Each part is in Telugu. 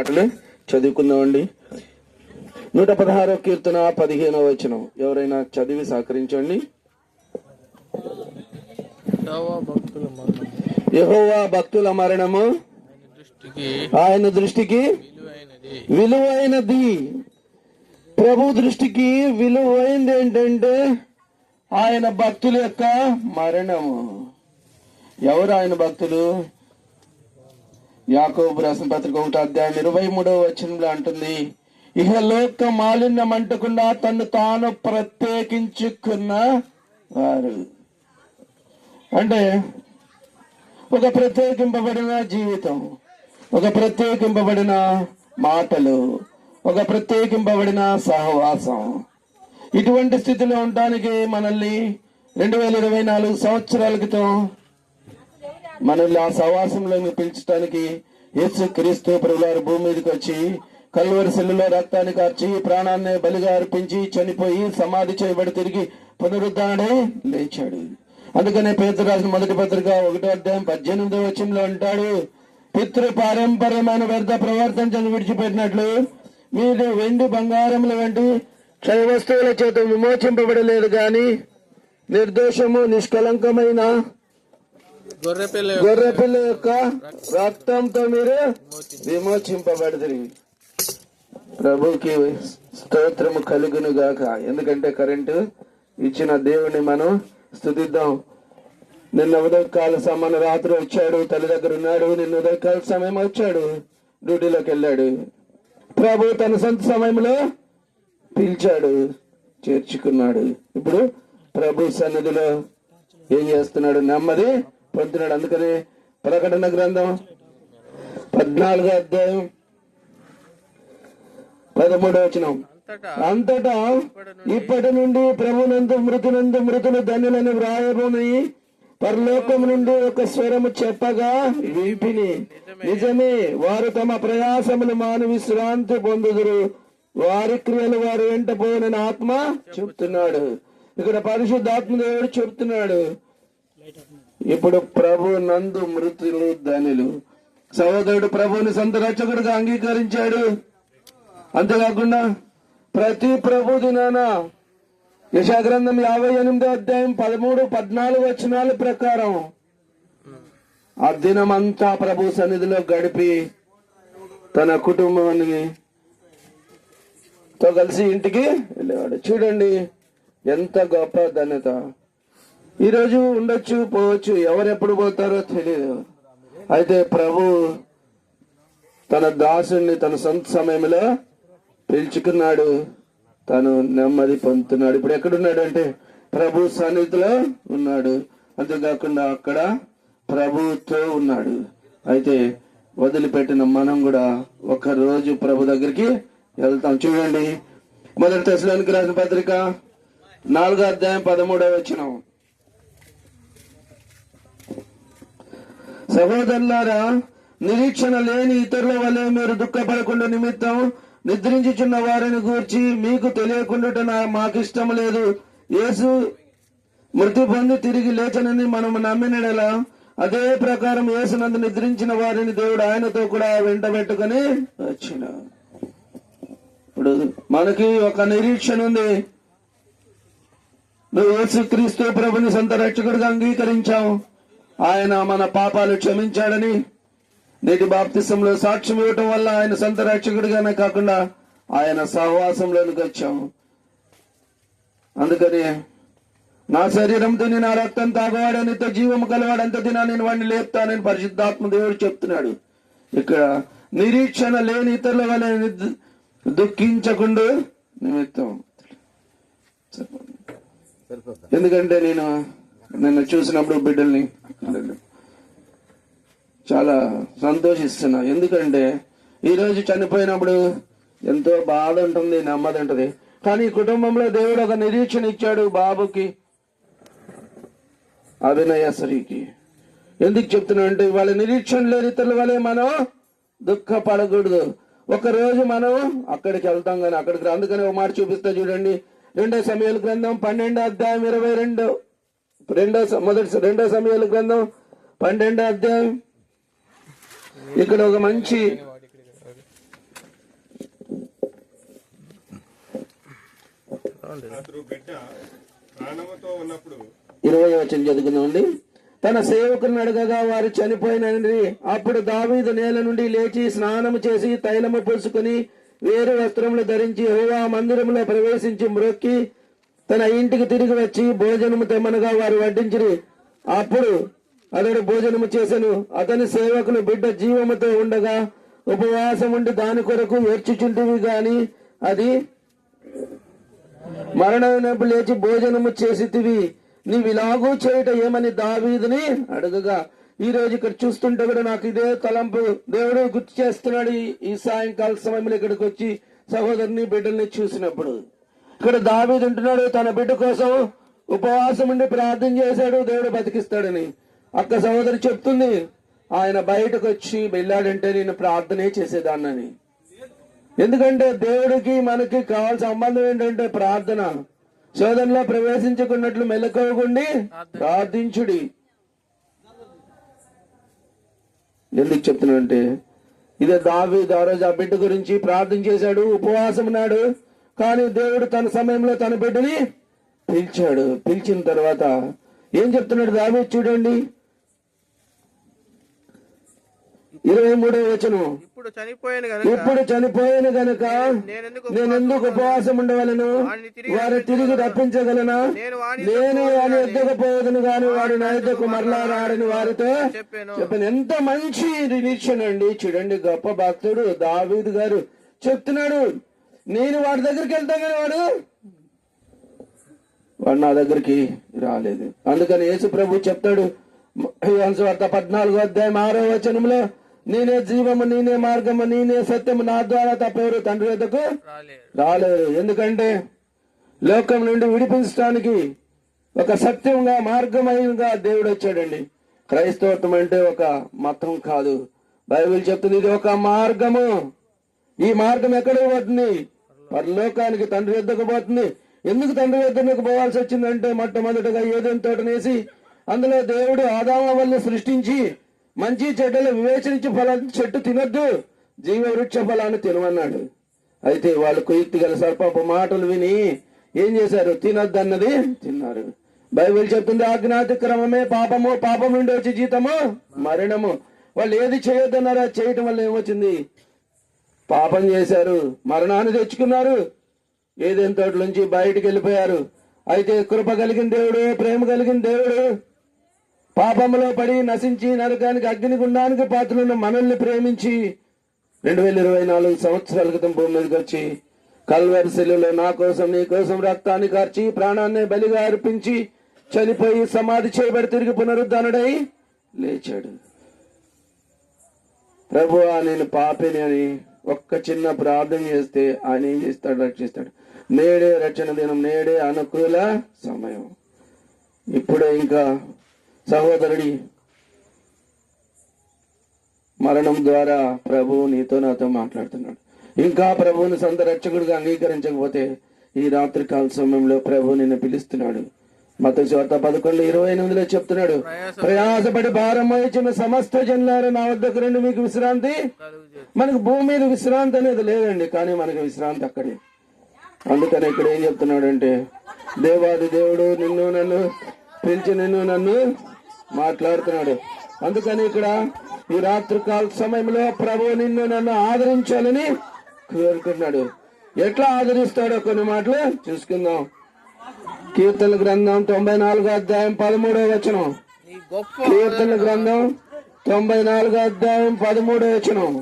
మాటలు చదువుకుందామండి. నూట పదహారో కీర్తన పదిహేనో వచనం. ఎవరైనా చదివి సహకరించండి. యెహోవా భక్తుల మరణము. ఆయన దృష్టికి విలువైనది. విలువైనది. ప్రభు దృష్టికి విలువైంది ఏంటంటే ఆయన భక్తుల యొక్క మరణము. ఎవరు ఆయన భక్తులు? యాకోబు రాసిన పత్రిక ఒకటి అధ్యాయం ఇరవై మూడవ వచనంలో అంటుంది ఇహలోక మాలిన్యం అంటకుండా తను తాను ప్రత్యేకించుకున్న వారు. అంటే ఒక ప్రత్యేకింపబడిన జీవితం ఒక ప్రత్యేకింపబడిన మాటలు ఒక ప్రత్యేకింపబడిన సహవాసం. ఇటువంటి స్థితిలో ఉండడానికి మనల్ని రెండు వేల ఇరవై నాలుగు సంవత్సరాల క్రితం మనల్ని ఆ సహవాసంలోకి పిలిచడానికి యేసు క్రీస్తు ప్రభులారు భూమి మీదకి వచ్చి కల్వరి సెల్లులో రక్తాన్ని కార్చి ప్రాణాన్ని బలిగా అర్పించి చనిపోయి సమాధి చేయబడి తిరిగి పునరుద్ధారణే లేచాడు. అందుకనే పేదరాజు రాసిన మొదటి పత్రిక ఒకటో అధ్యాయం పద్దెనిమిదో వచనంలో అంటాడు పితృ పారంపర్యమైన వ్యర్థ ప్రవర్తన విడిచిపెట్టినట్లు మీరు వెండి బంగారముల వంటి క్షయ వస్తువుల చేత విమోచింపబడలేదు గాని నిర్దోషము నిష్కలంకమైన గొర్రె పిల్ల యొక్క రక్తంతో మీరు విమోచింపబడదు ప్రభుకి స్తోత్రము కలుగును గాక. ఎందుకంటే కరెంటు ఇచ్చిన దేవుని మనం స్థుతిద్దాం నిన్న ఉదయకాల సమయం రాత్రి వచ్చాడు తల్లి దగ్గర ఉన్నాడు నిన్న ఉదయకాల సమయం వచ్చాడు డ్యూటీలోకి వెళ్ళాడు. ప్రభు తన సొంత సమయంలో పిలిచాడు చేర్చుకున్నాడు. ఇప్పుడు ప్రభు సన్నిధిలో ఏం చేస్తున్నాడు? నెమ్మది పొందుతున్నాడు అందుకని ప్రకటన గ్రంథం పద్నాలుగో అధ్యాయం పదమూడో వచనం. అంతటా ఇప్పటి నుండి ప్రభునందు మృతునందు మృతులు ధన్యులని వ్రాయబోని పరలోకం నుండి ఒక స్వరము చెప్పగా వింపిని. నిజమే. వారు తమ ప్రయాసములు మాని విశ్రాంతి పొందుదురు. వారి క్రియలు వారు వెంట పోనని ఆత్మ చెప్తున్నాడు. ఇక్కడ పరిశుద్ధాత్మ దేవుడు చెప్తున్నాడు. ఇప్పుడు ప్రభు నందు మృతులు ధనులు. సహోదరుడు ప్రభుని సొంత రక్షకుడిగా అంగీకరించాడు. అంతేకాకుండా ప్రతి ప్రభు దినాన యశాగ్రంథం యాభై ఎనిమిదో అధ్యాయం పదమూడు పద్నాలుగు వచనాల ప్రకారం ఆ దినమంతా ప్రభు సన్నిధిలో గడిపి తన కుటుంబాన్ని తో కలిసి ఇంటికి వెళ్ళేవాడు. చూడండి ఎంత గొప్ప ధన్యత. ఈరోజు ఉండొచ్చు పోవచ్చు ఎవరెప్పుడు పోతారో తెలియదు అయితే ప్రభు తన దాసుని తన సొంత సమయంలో పిలుచుకున్నాడు. తను నెమ్మది పొందుతున్నాడు. ఇప్పుడు ఎక్కడున్నాడు అంటే ప్రభు సన్నిధిలో ఉన్నాడు. అంతేకాకుండా అక్కడ ప్రభుతో ఉన్నాడు. అయితే వదిలిపెట్టిన మనం కూడా ఒక రోజు ప్రభు దగ్గరికి వెళ్తాం. చూడండి. మొదటి దశలోనికి రాసిన పత్రిక నాలుగో అధ్యాయం పదమూడవ వచ్చినాం సహోదరులారా నిరీక్షణ లేని ఇతరుల వలె మీరు దుఃఖపడకుండా నిమిత్తం నిద్రించుచున్న వారిని గూర్చి మీకు తెలియకుండా మాకు ఇష్టం లేదు. యేసు మృతి పొంది తిరిగి లేచనని మనం నమ్మినడలా అదే ప్రకారం యేసునందు నిద్రించిన వారిని దేవుడు ఆయనతో కూడా వెంట పెట్టుకుని వచ్చిన. ఇప్పుడు మనకి ఒక నిరీక్షణ ఉంది. నువ్వు యేసు క్రీస్తు ప్రభుని సొంత రక్షకుడిగా అంగీకరించావు. ఆయన మన పాపాలు క్షమించాడని నేటి బాప్తిసంలో సాక్ష్యం ఇవ్వటం వల్ల ఆయన సొంత రక్షకుడిగానే కాకుండా ఆయన సహవాసంలోనికి వచ్చాం అందుకని నా శరీరం తిని నా రక్తం తాగవాడు నిత్య జీవము కలవాడు అంత తినా నేను వాడిని లేపుతానని పరిశుద్ధాత్మ దేవుడు చెప్తున్నాడు. ఇక్కడ నిరీక్షణ లేని ఇతరుల వల్ల దుఃఖించకుండా నిమిత్తం. ఎందుకంటే నేను నిన్న చూసినప్పుడు బిడ్డల్ని చాలా సంతోషిస్తున్నా. ఎందుకంటే ఈరోజు చనిపోయినప్పుడు ఎంతో బాధ ఉంటుంది నెమ్మది ఉంటుంది. కానీ కుటుంబంలో దేవుడు ఒక నిరీక్షణ ఇచ్చాడు బాబుకి అభినయశ్రీకి ఎందుకు చెప్తున్నా అంటే వాళ్ళ నిరీక్షణ లేని ఇతరుల వల్లే మనం దుఃఖపడకూడదు. ఒకరోజు మనం అక్కడికి వెళ్తాం కానీ అక్కడికి అందుకని ఒక మాట చూపిస్తా చూడండి. రెండో సమయాల గ్రంథం పన్నెండు అధ్యాయం ఇరవై రెండు. రెండో మొదటి రెండో సమయాల గ్రంథం పన్నెండో అధ్యాయం. ఇక్కడ ఒక మంచి ఇరవై వచ్చిన చదువుకుందామండి తన సేవకుని అడగగా వారు చనిపోయిన అప్పుడు దావీదు నేల నుండి లేచి స్నానము చేసి తైలము పోసుకుని వేరు వస్త్రములు ధరించి హోవా మందిరంలో ప్రవేశించి మ్రొక్కి తన ఇంటికి తిరిగి వచ్చి భోజనము తెమ్మనగా వారు వడ్డించిరి. అప్పుడు అతడు భోజనము చేశాను అతని సేవకులు బిడ్డ జీవముతో ఉండగా ఉపవాసం ఉండి దాని కొరకు ఏడ్చుచుంటివి గాని అది మరణమైనప్పుడు లేచి భోజనము చేసితివి. నీవు ఇలాగూ చేయట ఏమని దావీదిని అడగగా ఈ రోజు ఇక్కడ చూస్తుంటే కూడా నాకు ఇదే తలంపు. దేవుడు గుర్తు చేస్తున్నాడు ఈ- ఈ సాయంకాల సమయంలో ఇక్కడికి వచ్చి సహోదరుని బిడ్డల్ని చూసినప్పుడు. ఇక్కడ దావీదు ఉంటున్నాడు తన బిడ్డ కోసం ఉపవాసం ఉండి ప్రార్థన చేశాడు దేవుడు బతికిస్తాడని. అక్క సహోదరి చెప్తుంది ఆయన బయటకు వచ్చి వెళ్ళాడంటే నేను ప్రార్థనే చేసేదాన్నని. ఎందుకంటే దేవుడికి మనకి కావాల్సిన సంబంధం ఏంటంటే ప్రార్థన. శోధనలో ప్రవేశించుకున్నట్లు మెలకువగుండి ప్రార్థించుడి. ఎందుకు చెప్తున్నానంటే ఇదే దావి ఆ రోజు ఆ బిడ్డ గురించి ప్రార్థన చేశాడు ఉపవాసం ఉన్నాడు. కానీ దేవుడు తన సమయంలో తన బిడ్డని పిలిచాడు. పిలిచిన తర్వాత ఏం చెప్తున్నాడు దావి చూడండి. ఇరవై మూడో వచనం. ఇప్పుడు చనిపోయాను గనుక ఇప్పుడు చనిపోయాను గనుక నేనెందుకు నేను ఎందుకు ఉపవాసం ఉండవలను? వారు తిరిగి రప్పించగలనా? నేను వాని ఎద్దకపోవదును గాని వాడు నా ఎద్దకు మరలా రాడని వారితో చెప్పాను. చెప్పాను. ఎంత మంచి నిరీక్షణ అండి. చూడండి గొప్ప భక్తుడు దావీదు గారు చెప్తున్నాడు. నేను వాడి దగ్గరికి వెళ్తా కానీ వాడు వాడు నా దగ్గరికి రాలేదు. అందుకని యేసు ప్రభు చెప్తాడు యోహాను వార్త పద్నాలుగో అధ్యాయం ఆరో వచనంలో నేనే జీవము నేనే మార్గము నేనే సత్యము నా ద్వారా తప్పవరు తండ్రి వద్దకు రాలేదు ఎందుకంటే లోకం నుండి విడిపించడానికి ఒక సత్యంగా మార్గమైనగా దేవుడు వచ్చాడండి. క్రైస్తవత్వం అంటే ఒక మతం కాదు. బైబిల్ చెప్తుంది ఇది ఒక మార్గము. ఈ మార్గం ఎక్కడ పోతుంది పరలోకానికి తండ్రి ఎద్దకపోతుంది ఎందుకు తండ్రి వద్దకు పోవాల్సి వచ్చిందంటే మొట్టమొదటిగా ఏదైనా తోటనేసి అందులో దేవుడు ఆదామ వల్ల సృష్టించి మంచి చెడ్డలు వివేచించి ఫలాన్ని చెట్టు తినొద్దు. జీవ వృక్ష ఫలాన్ని తినమన్నాడు. అయితే వాళ్ళు కుయుక్తి గల సర్పపు మాటలు విని ఏం చేశారు? తినొద్దు అన్నది తిన్నారు. బైబిల్ చెప్తుంది అజ్ఞాతిక్రమమే పాపము పాపం నుండి వచ్చే జీతము మరణము. వాళ్ళు ఏది చేయొద్దన్నారా అది చేయటం వల్ల ఏమొచ్చింది? పాపం చేశారు. మరణాన్ని తెచ్చుకున్నారు. ఏదైనా తోటి నుంచి బయటికి వెళ్ళిపోయారు. అయితే కృప కలిగిన దేవుడు ప్రేమ కలిగిన దేవుడు పాపంలో పడి నశించి నరకానికి అగ్ని గుండానికి పాత్రలను మనల్ని ప్రేమించి రెండు వేల ఇరవై నాలుగు సంవత్సరాల క్రితం భూమి మీదకి వచ్చి కల్వరి నా కోసం నీ కోసం రక్తాన్ని కార్చి ప్రాణాన్ని బలిగా అర్పించి చనిపోయి సమాధి చేయబడి తిరిగి పునరుద్ధానుడై లేచాడు. ప్రభు నేను పాపిని అని ఒక్క చిన్న ప్రార్థన చేస్తే ఆయన ఏం చేస్తాడు రక్షిస్తాడు నేడే రక్షణ దినం నేడే అనుకూల సమయం. ఇప్పుడే ఇంకా సహోదరుడి మరణం ద్వారా ప్రభువు నీతో నాతో మాట్లాడుతున్నాడు. ఇంకా ప్రభువుని సొంత రక్షకుడిగా అంగీకరించకపోతే ఈ రాత్రి కాల సమయంలో ప్రభు నిన్ను పిలుస్తున్నాడు. మత చోత పదకొండు ఇరవై ఎనిమిదిలో చెప్తున్నాడు. ప్రయాసపడి భారం వహించిన సమస్త జనులారు నా వద్దకు రండి మీకు విశ్రాంతి. మనకు భూమి మీద విశ్రాంతి అనేది లేదండి కానీ మనకు విశ్రాంతి అక్కడే. అందుకని ఇక్కడ ఏం చెప్తున్నాడంటే దేవాది దేవుడు నిన్ను నన్ను పిలిచి నిన్ను నన్ను మాట్లాడుతున్నాడు. అందుకని ఇక్కడ ఈ రాత్రి కాల సమయంలో ప్రభు నిన్ను నన్ను ఆదరించాలని కోరుకుంటున్నాడు. ఎట్లా ఆదరిస్తాడో కొన్ని మాటలు చూసుకుందాం. కీర్తన గ్రంథం తొంభై నాలుగో అధ్యాయం పదమూడవ వచనం. కీర్తన గ్రంథం తొంభై నాలుగో అధ్యాయం పదమూడవ వచనం.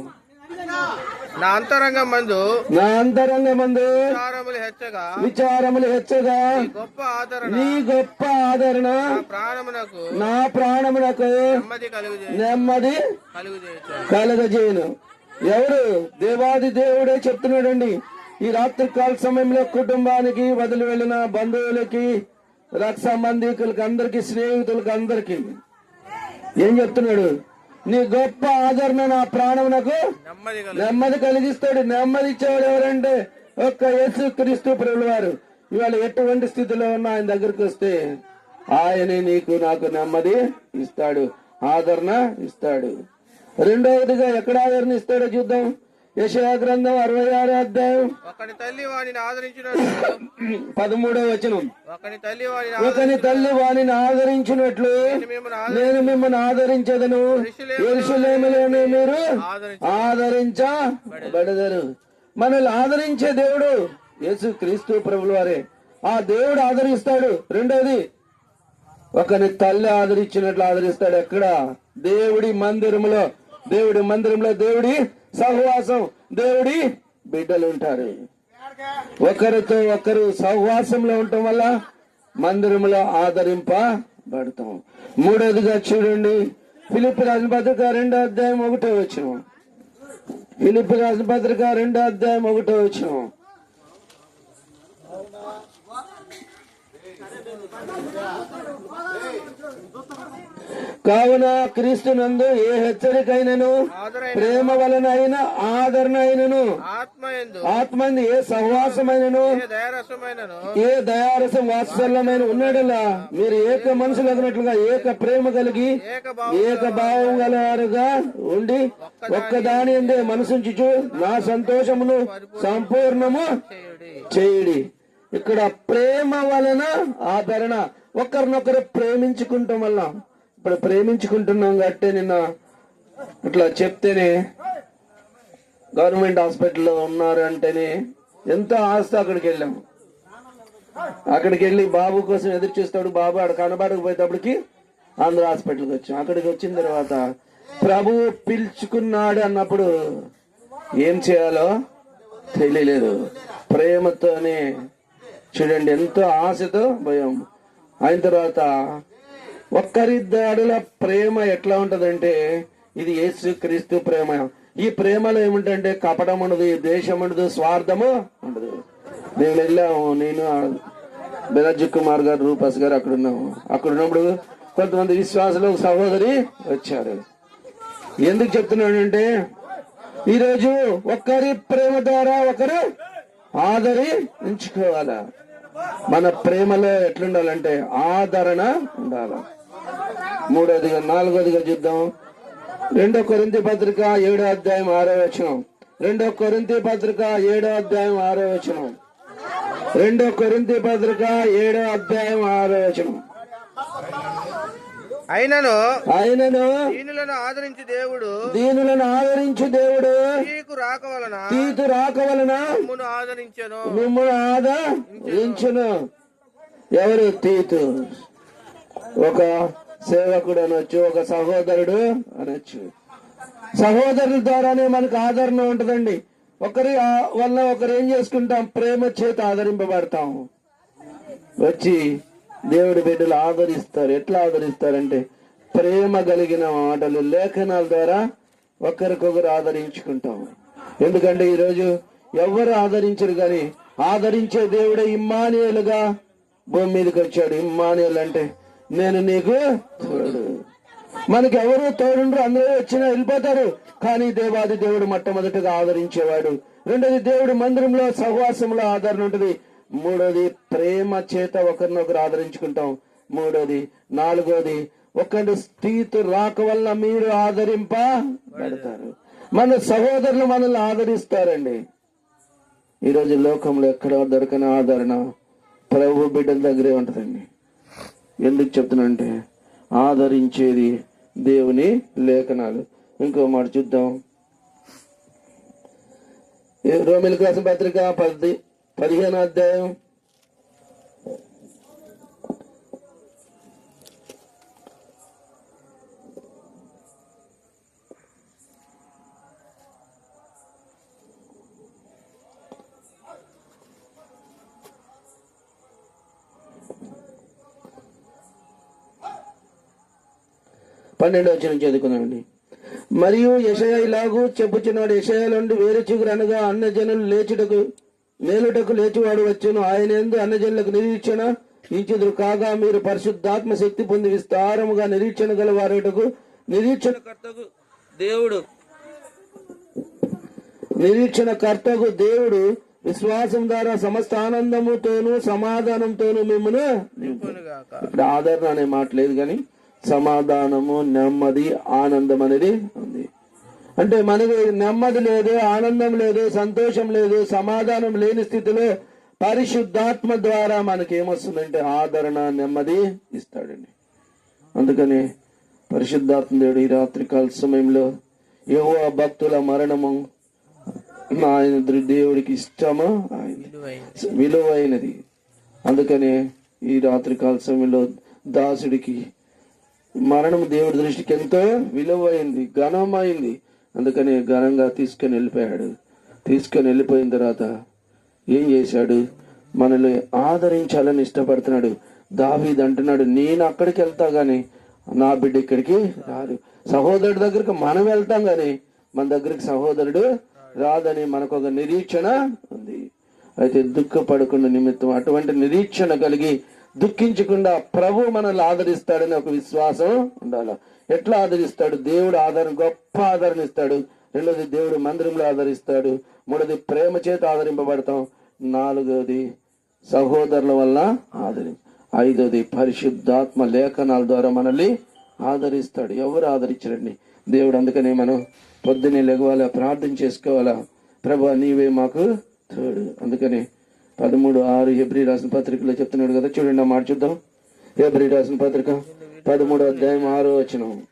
నా అంతరంగం మందు నా అంతరంగ మందు విచారములు హెచ్చగా విచారములు హెచ్చగా గొప్ప ఆదరణ నీ గొప్ప ఆదరణ ప్రాణమునకు నా ప్రాణమునకు నెమ్మది కలుగు నెమ్మది కలగజేయను. ఎవరు? దేవాది దేవుడే చెప్తున్నాడండి. ఈ రాత్రి కాల సమయంలో కుటుంబానికి వదిలి వెళ్ళిన బంధువులకి రక్త సంబంధికులకి అందరికి స్నేహితులకి అందరికి. ఏం చెప్తున్నాడు? నీ గొప్ప ఆదరణ నా ప్రాణమునకు నెమ్మది కలుగు నెమ్మది కలిగిస్తాడు. నెమ్మది ఇచ్చేవాడు ఎవరంటే ఒక్క యేసు క్రీస్తు ప్రభుల వారు ఇవాళ ఎటువంటి స్థితిలో ఉన్న ఆయన దగ్గరికి వస్తే ఆయనే నీకు నాకు నెమ్మది ఇస్తాడు ఆదరణ ఇస్తాడు. రెండవదిగా ఎక్కడ ఆదరణ ఇస్తాడో చూద్దాం. యశయా గ్రంథం అరవై ఆరో అధ్యాయం ఒకని తల్లి వాడిని ఆదరించినట్లు పదమూడో వచనం. ఒకని తల్లి వాడిని ఒకని తల్లి వానిని ఆదరించినట్లు నేను మిమ్మల్ని ఆదరించదను. ఎరుసలేములోనే మీరు ఆదరించి ఆదరించబడదరు మనల్ని ఆదరించే దేవుడు యేసు క్రీస్తు ప్రభుల వారే. ఆ దేవుడు ఆదరిస్తాడు. రెండోది ఒకని తల్లి ఆదరించినట్లు ఆదరిస్తాడు. ఎక్కడ? దేవుడి మందిరములో. దేవుడి మందిరంలో దేవుడి సహవాసం దేవుడి బిడ్డలు ఉంటారు. ఒకరితో ఒకరు సహవాసంలో ఉండటం వల్ల మందిరంలో ఆదరింపబడతాం. మూడోదిగా చూడండి ఫిలిపి రాసిన పత్రిక రెండో అధ్యాయం ఒకటో వచ్చిన ఫిలిప్ రాసిన పత్రిక రెండో అధ్యాయం ఒకటో వచ్చిన కావున క్రీస్తు నందు ఏ హెచ్చరికైనను ప్రేమ వలన అయిన ఆదరణ అయినను ఆత్మ ఎందు ఆత్మంది ఏ సహవాసమైనను ఏ దయారసం వాత్సల్యమైన ఉన్నాడలా మీరు ఏక మనసు లగినట్లుగా ఏక ప్రేమ కలిగి ఏక భావం గలవారుగా ఉండి ఒక్కదాని అందే మనసుంచుచు నా సంతోషమును సంపూర్ణము చేయుడి. ఇక్కడ ప్రేమ వలన ఆదరణ. ఒకరినొకరు ప్రేమించుకుంటాం వల్ల ఇప్పుడు ప్రేమించుకుంటున్నాం కాబట్టి నిన్న ఇట్లా చెప్తేనే గవర్నమెంట్ హాస్పిటల్లో ఉన్నారు అంటేనే ఎంత ఆస్తి అక్కడికి వెళ్ళాము అక్కడికి వెళ్ళి బాబు కోసం ఎదురు చూస్తాడు బాబు ఆడ కనబడకపోయేటప్పటికి ఆంధ్ర హాస్పిటల్కి వచ్చాం. అక్కడికి వచ్చిన తర్వాత ప్రభు పిలుచుకున్నాడు అన్నప్పుడు ఏం చేయాలో తెలియలేదు. ప్రేమతోనే చూడండి ఎంతో ఆశతో భయం. అయిన తర్వాత ఒక్కరిద్దరుల ప్రేమ ఎట్లా ఉంటదంటే ఇది యేసు క్రీస్తు ప్రేమ. ఈ ప్రేమలో ఏమిటంటే కపటం ఉండదు దేశం ఉండదు స్వార్థము ఉండదు. మేము వెళ్ళాము నేను బెనర్జీ కుమార్ గారు రూపస్ గారు అక్కడ ఉన్నాము. అక్కడ ఉన్నప్పుడు కొంతమంది విశ్వాసులు సహోదరి వచ్చారు. ఎందుకు చెప్తున్నానంటే ఈరోజు ఒకరి ప్రేమ ద్వారా ఒకరు ఆదరి ఉంచుకోవాలా. మన ప్రేమలో ఎట్లుండాలంటే ఆదరణ ఉండాలి. మూడోదిగా నాలుగోదిగా చూద్దాం. రెండో కొరింతి పత్రిక ఏడో అధ్యాయం ఆరో వచనం. రెండో కొరింతి పత్రిక ఏడో అధ్యాయం ఆరో వచనం. రెండో కొరింతి పత్రిక ఏడో అధ్యాయం ఆరో వచనం. అయినను ఆయనను దీనులను ఆదరించి దేవుడు. దీనులను ఆదరించు దేవుడు. నీకు రాక వలన తీతు రాక వలన తమ్మును ఆదరించెను. మిమ్మల్ని ఆదరించును. ఎవరు? తీతు. ఒక సేవకుడు అనొచ్చు ఒక సహోదరుడు అనొచ్చు. సహోదరుల ద్వారానే మనకు ఆదరణ ఉంటదండి. ఒకరి వల్ల ఒకరు ఏం చేసుకుంటాం? ప్రేమ చేత ఆదరింపబడతాం. వచ్చి దేవుడి బిడ్డలు ఆదరిస్తారు. ఎట్లా ఆదరిస్తారంటే ప్రేమ కలిగిన మాటలు లేఖనాల ద్వారా ఒకరికొకరు ఆదరించుకుంటాం. ఎందుకంటే ఈరోజు ఎవరు ఆదరించరు కానీ ఆదరించే దేవుడే ఇమ్మానియలుగా భూమి మీదకి వచ్చాడు. ఇమ్మానియలు అంటే నేను నీకు తోడు మనకి ఎవరు తోడుండ్రు? అందరూ వచ్చినా వెళ్ళిపోతారు. కానీ దేవాది దేవుడు మొట్టమొదటిగా ఆదరించేవాడు. రెండోది దేవుడు మందిరంలో సహవాసంలో ఆదరణ ఉంటుంది. మూడోది ప్రేమ చేత ఒకరినొకరు ఆదరించుకుంటాం. మూడోది నాలుగోది ఒకరి స్థితి రాక వల్ల మీరు ఆదరింప పెడతారు మన సహోదరులు మనల్ని ఆదరిస్తారండి. ఈరోజు లోకంలో ఎక్కడ దొరకని ఆదరణ ప్రభు బిడ్డల దగ్గరే ఉంటుందండి. ఎందుకు చెప్తున్నా ఆదరించేది దేవుని లేఖనాలు. ఇంకో మాట చూద్దాం. ఏ కోసం పత్రిక పది పదిహేను అధ్యాయం పన్నెండు వచ్చి నుంచి చదువుకుందామండి. మరియు యషయ ఇలాగూ చెప్పుచున్నాడు యషయాలుండి వేరే చిగురు అనగా అన్న జనులు లేచుటకు మేలుటకు లేచివాడు వచ్చును. ఆయన ఎందు అన్న జనులకు నిరీక్షణ ఇంచుదురు కాగా మీరు పరిశుద్ధాత్మ శక్తి పొంది విస్తారముగా నిరీక్షణ గల వారుటకు నిరీక్షణ కర్తకు దేవుడు నిరీక్షణ కర్తకు దేవుడు విశ్వాసం ద్వారా సమస్త ఆనందముతోను సమాధానంతోను మిమ్మల్ని ఆదరణ అనే మాట లేదు కానీ సమాధానము నెమ్మది ఆనందం అనేది ఉంది. అంటే మనకు నెమ్మది లేదు ఆనందం లేదు సంతోషం లేదు సమాధానం లేని స్థితిలో పరిశుద్ధాత్మ ద్వారా మనకి ఏమొస్తుందంటే ఆదరణ నెమ్మది ఇస్తాడండి. అందుకని పరిశుద్ధాత్మ దేవుడు ఈ రాత్రికాల సమయంలో ఏవో భక్తుల మరణము ఆయన దేవుడికి ఇష్టము ఆయన విలువైనది. అందుకనే ఈ రాత్రికాల సమయంలో దాసుడికి మరణం దేవుడి దృష్టికి ఎంతో విలువైంది ఘనమైంది. అందుకని ఘనంగా తీసుకొని వెళ్ళిపోయాడు. తీసుకొని వెళ్ళిపోయిన తర్వాత ఏం చేశాడు? మనల్ని ఆదరించాలని ఇష్టపడుతున్నాడు. దావీద్ అంటున్నాడు నేను అక్కడికి వెళ్తా గాని నా బిడ్డ ఇక్కడికి రాదు. సహోదరుడి దగ్గరికి మనం వెళ్తాం గాని మన దగ్గరికి సహోదరుడు రాదని మనకు ఒక నిరీక్షణ ఉంది. అయితే దుఃఖపడకుండా నిమిత్తం అటువంటి నిరీక్షణ కలిగి దుఃఖించకుండా ప్రభు మనల్ని ఆదరిస్తాడని ఒక విశ్వాసం ఉండాలి. ఎట్లా ఆదరిస్తాడు? దేవుడు ఆదరణ గొప్ప ఆదరణ ఇస్తాడు. రెండోది దేవుడు మందిరంలో ఆదరిస్తాడు. మూడోది ప్రేమ చేత ఆదరింపబడతాం. నాలుగోది సహోదరుల వల్ల ఆదరి ఐదోది పరిశుద్ధాత్మ లేఖనాల ద్వారా మనల్ని ఆదరిస్తాడు. ఎవరు ఆదరించరండి? దేవుడు అందుకనే మనం పొద్దున్నే లెగవాలా ప్రార్థన చేసుకోవాలా? ప్రభా నీవే మాకు తోడు. అందుకని పదమూడు ఆరు ఎబ్రి రాసిన పత్రికలో చెప్తున్నాడు కదా చూడండి ఆ మాట చూద్దాం. ఎబ్రి రాసిన పత్రిక పదమూడు అధ్యాయం ఆరో వచనం.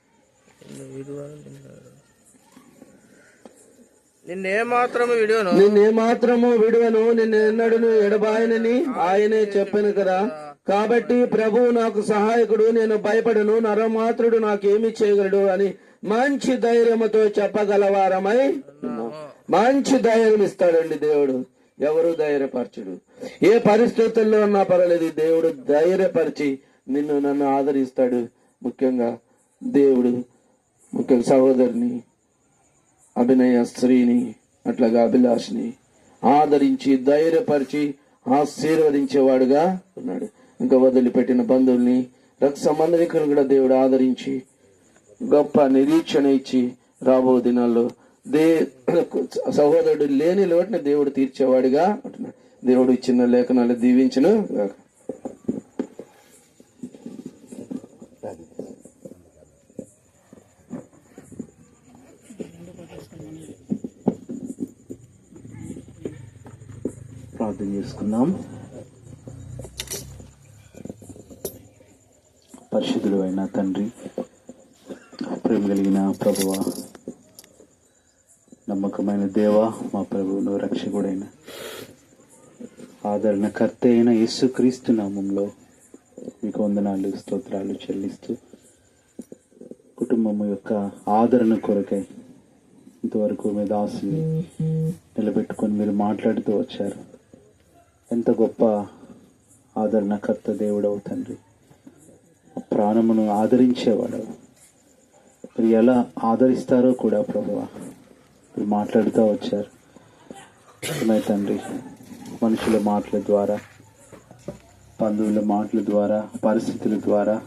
నిన్నే మాత్రము విడువను. నిన్నేమాత్రము విడువను నిన్ను ఎన్నడను ఎడబాయనని ఆయనే చెప్పాను కదా. కాబట్టి ప్రభువు నాకు సహాయకుడు నేను భయపడను నరమాత్రుడు నాకేమి చేయగలడు అని మంచి ధైర్యముతో చెప్పగలవారమై. మంచి ధైర్యం ఇస్తాడండి దేవుడు. ఎవరు ధైర్యపరచుడు? ఏ పరిస్థితుల్లో ఉన్నా పర్వాలేదు దేవుడు ధైర్యపరిచి నిన్ను నన్ను ఆదరిస్తాడు. ముఖ్యంగా దేవుడు ముఖ్యంగా సహోదరిని అభినయ స్త్రీని అట్లాగా అభిలాష్ని ఆదరించి ధైర్యపరిచి ఆశీర్వదించేవాడుగా ఉన్నాడు. ఇంకా వదిలిపెట్టిన బంధువుల్ని రక్త సంబంధికులను కూడా దేవుడు ఆదరించి గొప్ప నిరీక్షణ ఇచ్చి రాబో దినాల్లో దే సహోదరుడు లేని లోటుని దేవుడు తీర్చేవాడిగా దేవుడు ఇచ్చిన లేఖనాలు దీవించను ప్రార్థన చేసుకున్నాం పరిశుద్ధుడు అయిన తండ్రి ప్రేమ కలిగిన ప్రభువా నమ్మకమైన దేవ మా ప్రభువును రక్షకుడైన ఆదరణకర్త అయిన యేసుక్రీస్తు నామంలో మీకు వందనాలు స్తోత్రాలు చెల్లిస్తూ కుటుంబము యొక్క ఆదరణ కొరకై ఇంతవరకు మీ దాసుని నిలబెట్టుకొని మీరు మాట్లాడుతూ వచ్చారు. ఎంత గొప్ప ఆదరణకర్త దేవుడవు తండ్రి. ప్రాణమును ఆదరించేవాడవు. మీరు ఎలా ఆదరిస్తారో కూడా ప్రభువ మీరు మాట్లాడుతూ వచ్చారు. నిజమే తండ్రి మనుషుల మాటల ద్వారా బంధువుల మాటల ద్వారా పరిస్థితుల ద్వారా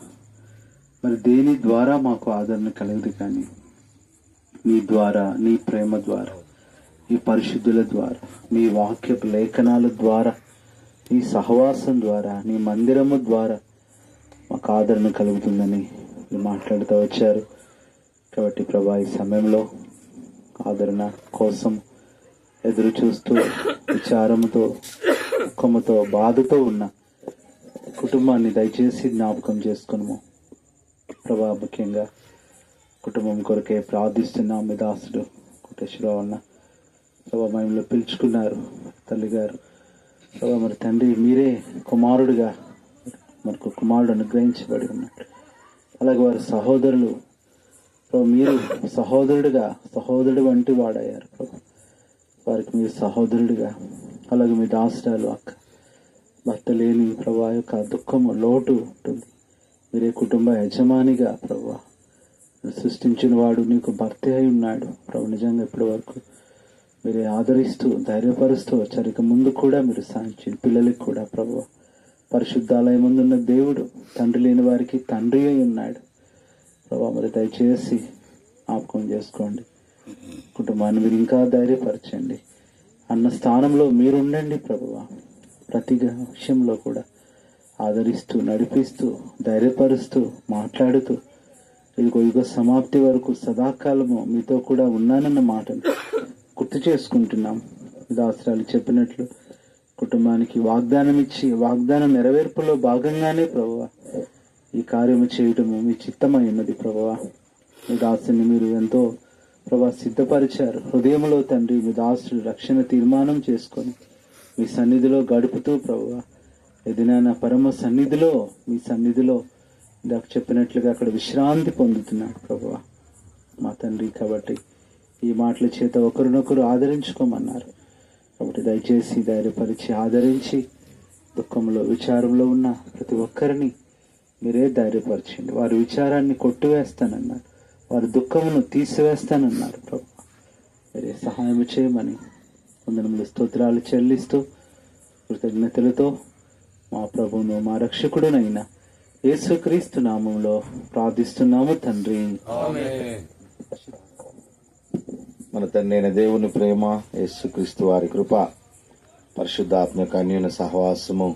మరి దేని ద్వారా మాకు ఆదరణ కలగదు కానీ నీ ద్వారా నీ ప్రేమ ద్వారా నీ పరిశుద్ధుల ద్వారా నీ వాక్య లేఖనాల ద్వారా నీ సహవాసం ద్వారా నీ మందిరము ద్వారా మాకు ఆదరణ కలుగుతుందని మాట్లాడుతూ వచ్చారు. కాబట్టి ప్రభా ఈ సమయంలో ఆదరణ కోసం ఎదురు చూస్తూ విచారముతో దుఃఖముతో బాధతో ఉన్న కుటుంబాన్ని దయచేసి జ్ఞాపకం చేసుకున్నాము ప్రభా ముఖ్యంగా కుటుంబం కొరకే ప్రార్థిస్తున్నాం మీ దాసుడు కోటేశ్వరరావు అన్న. ప్రభా మహిమలో పిలుచుకున్నారు తల్లిగారు. ప్రభా మరి తండ్రి మీరే కుమారుడిగా మనకు కుమారుడు అనుగ్రహించబడి ఉన్నాడు అలాగే వారి సహోదరులు సో మీరు సహోదరుడిగా సహోదరుడు వంటి వాడయ్యారు ప్రభు. వారికి మీరు సహోదరుడిగా అలాగే మీ దాసరాలు అక్క భర్త లేని ప్రభా యొక్క దుఃఖము లోటు ఉంటుంది. మీరే కుటుంబ యజమానిగా ప్రభా. సృష్టించిన వాడు నీకు భర్త అయి ఉన్నాడు ప్రభు. నిజంగా ఇప్పటి వరకు మీరే ఆదరిస్తూ ధైర్యపరుస్తూ వచ్చారు. ఇక ముందు కూడా మీరు సాధించి పిల్లలకి కూడా ప్రభు. పరిశుద్ధాలయం ముందున్న దేవుడు తండ్రి లేని వారికి తండ్రి అయి ఉన్నాడు. ప్రభా మరి దయచేసి జ్ఞాపకం చేసుకోండి. కుటుంబాన్ని మీరు ఇంకా ధైర్యపరచండి. అన్న స్థానంలో మీరు ఉండండి ప్రభువ ప్రతి విషయంలో కూడా ఆదరిస్తూ నడిపిస్తూ ధైర్యపరుస్తూ మాట్లాడుతూ ఇదిగో యుగ సమాప్తి వరకు సదాకాలము మీతో కూడా ఉన్నానన్న మాటను గుర్తు చేసుకుంటున్నాం. దాసరాలు చెప్పినట్లు కుటుంబానికి వాగ్దానం ఇచ్చి వాగ్దానం నెరవేర్పులో భాగంగానే ప్రభువా ఈ కార్యము చేయటము మీ చిత్తమై ఉన్నది మీ దాసుని మీరు ఎంతో ప్రభా సిద్ధపరిచారు. హృదయంలో తండ్రి మీ దాసుడు రక్షణ తీర్మానం చేసుకొని మీ సన్నిధిలో గడుపుతూ ప్రభువా. ఎదినాన పరమ సన్నిధిలో మీ సన్నిధిలో ఇందాక చెప్పినట్లుగా అక్కడ విశ్రాంతి పొందుతున్నాడు ప్రభా మా తండ్రి కాబట్టి ఈ మాటల చేత ఒకరినొకరు ఆదరించుకోమన్నారు. కాబట్టి దయచేసి ధైర్యపరిచి ఆదరించి దుఃఖంలో విచారంలో ఉన్న ప్రతి ఒక్కరిని మీరే ధైర్యపరచండి. వారి విచారాన్ని కొట్టివేస్తానన్నారు వారి దుఃఖమును తీసివేస్తానన్నారు ప్రభు. మీరే సహాయం చేయమని వందనములు స్తోత్రాలు చెల్లిస్తూ కృతజ్ఞతలతో మా ప్రభును మా రక్షకుడునైన యేసుక్రీస్తు నామంలో ప్రార్థిస్తున్నాము తండ్రి. మన తండ్రి అయిన దేవుని ప్రేమ యేసుక్రీస్తు వారి కృప పరిశుద్ధాత్మక అన్యున సహవాసము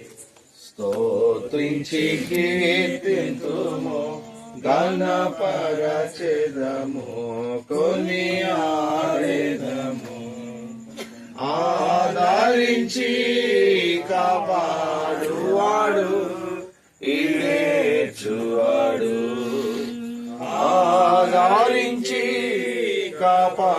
స్తోత్రించి కీర్తింతుము గణపరచెదము కొని ఆడెదము ఆదరించి కాపాడువాడు ఇలేచువాడు ఆదరించి కాపా